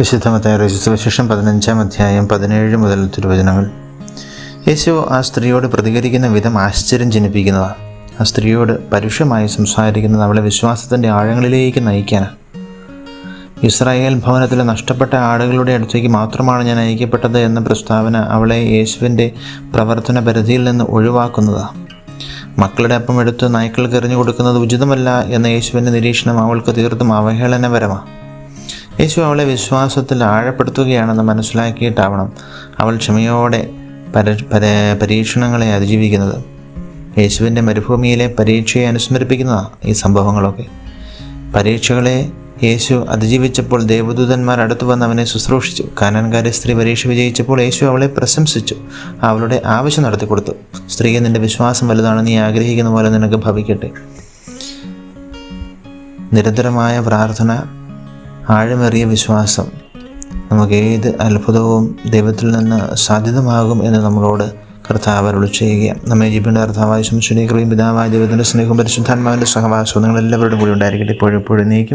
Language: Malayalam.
വിശുദ്ധമത്തായ രജിസ്ട്രേഷൻ പതിനഞ്ചാം അധ്യായം പതിനേഴ് മുതൽ തിരുവചനങ്ങൾ. യേശു ആ സ്ത്രീയോട് പ്രതികരിക്കുന്ന വിധം ആശ്ചര്യം ജനിപ്പിക്കുന്നതാണ്. ആ സ്ത്രീയോട് പരുഷമായി സംസാരിക്കുന്നത് അവളെ വിശ്വാസത്തിന്റെ ആഴങ്ങളിലേക്ക് നയിക്കാനാണ്. ഇസ്രായേൽ ഭവനത്തിലെ നഷ്ടപ്പെട്ട ആടുകളുടെ അടുത്തേക്ക് മാത്രമാണ് ഞാൻ അയക്കപ്പെട്ടത് എന്ന പ്രസ്താവന അവളെ യേശുവിന്റെ പ്രവർത്തന പരിധിയിൽ നിന്ന് ഒഴിവാക്കുന്നതാണ്. മക്കളുടെ അപ്പം എടുത്ത് നായ്ക്കൾക്ക് എറിഞ്ഞു കൊടുക്കുന്നത് ഉചിതമല്ല എന്ന യേശുവിന്റെ നിരീക്ഷണം അവൾക്ക് തീർത്തും അവഹേളനപരമാണ്. യേശു അവളെ വിശ്വാസത്തിൽ ആഴപ്പെടുത്തുകയാണെന്ന് മനസ്സിലാക്കിയിട്ടാവണം അവൾ ക്ഷമയോടെ പര പര പരീക്ഷണങ്ങളെ അതിജീവിക്കുന്നത്. യേശുവിന്റെ മരുഭൂമിയിലെ പരീക്ഷയെ അനുസ്മരിപ്പിക്കുന്നതാണ് ഈ സംഭവങ്ങളൊക്കെ. പരീക്ഷകളെ യേശു അതിജീവിച്ചപ്പോൾ ദേവദൂതന്മാർ അടുത്തു വന്ന് അവനെ ശുശ്രൂഷിച്ചു. കാനൻകാരി സ്ത്രീ പരീക്ഷ വിജയിച്ചപ്പോൾ യേശു അവളെ പ്രശംസിച്ചു. അവളുടെ ആവശ്യം നടത്തി കൊടുത്തു സ്ത്രീയെ നിന്റെ വിശ്വാസം വലുതാണ്. നീ ആഗ്രഹിക്കുന്ന പോലെ നിനക്ക് ഭവിക്കട്ടെ. നിരന്തരമായ പ്രാർത്ഥന ആഴമേറിയ വിശ്വാസം നമുക്ക് ഏത് അത്ഭുതവും ദൈവത്തിൽ നിന്ന് സാധ്യതമാകും എന്ന് നമ്മളോട് കർത്താവ് അരുളി ചെയ്യുക നമ്മെ ജീവിയുടെ കർത്താവായ ശംശുനീകൃയും പിതാവായ ദൈവത്തിന്റെ സ്നേഹവും പരിശുദ്ധാത്മാവിന്റെ സഹവാസവും നിങ്ങളെല്ലാവരുടെ കൂടി ഉണ്ടായിരിക്കട്ടെ. ഇപ്പോഴും ഇപ്പോഴും നീക്കും.